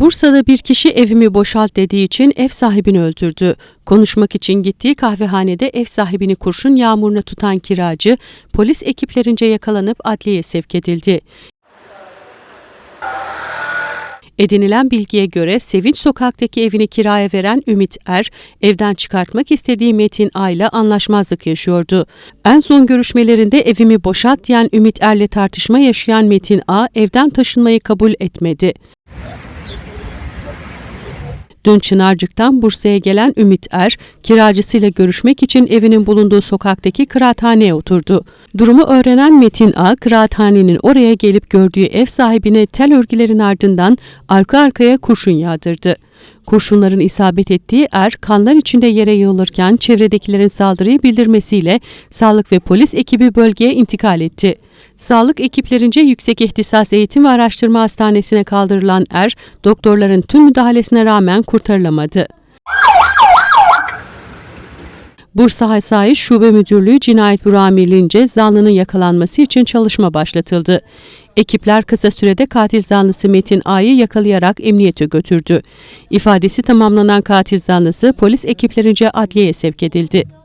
Bursa'da bir kişi evimi boşalt dediği için ev sahibini öldürdü. Konuşmak için gittiği kahvehanede ev sahibini kurşun yağmuruna tutan kiracı polis ekiplerince yakalanıp adliyeye sevk edildi. Edinilen bilgiye göre Sevinç Sokak'taki evini kiraya veren Ümit Er, evden çıkartmak istediği Metin A ile anlaşmazlık yaşıyordu. En son görüşmelerinde evimi boşalt diyen Ümit Er'le tartışma yaşayan Metin A, evden taşınmayı kabul etmedi. Dün Çınarcık'tan Bursa'ya gelen Ümit Er, kiracısıyla görüşmek için evinin bulunduğu sokaktaki kıraathaneye oturdu. Durumu öğrenen Metin A, kıraathanenin oraya gelip gördüğü ev sahibine tel örgülerin ardından arka arkaya kurşun yağdırdı. Kurşunların isabet ettiği er kanlar içinde yere yığılırken çevredekilerin saldırıyı bildirmesiyle sağlık ve polis ekibi bölgeye intikal etti. Sağlık ekiplerince Yüksek İhtisas Eğitim ve Araştırma Hastanesi'ne kaldırılan er, doktorların tüm müdahalesine rağmen kurtarılamadı. Bursa Hasayi Şube Müdürlüğü Cinayet Büro Amirliğince zanlının yakalanması için çalışma başlatıldı. Ekipler kısa sürede katil zanlısı Metin A'yı yakalayarak emniyete götürdü. İfadesi tamamlanan katil zanlısı polis ekiplerince adliyeye sevk edildi.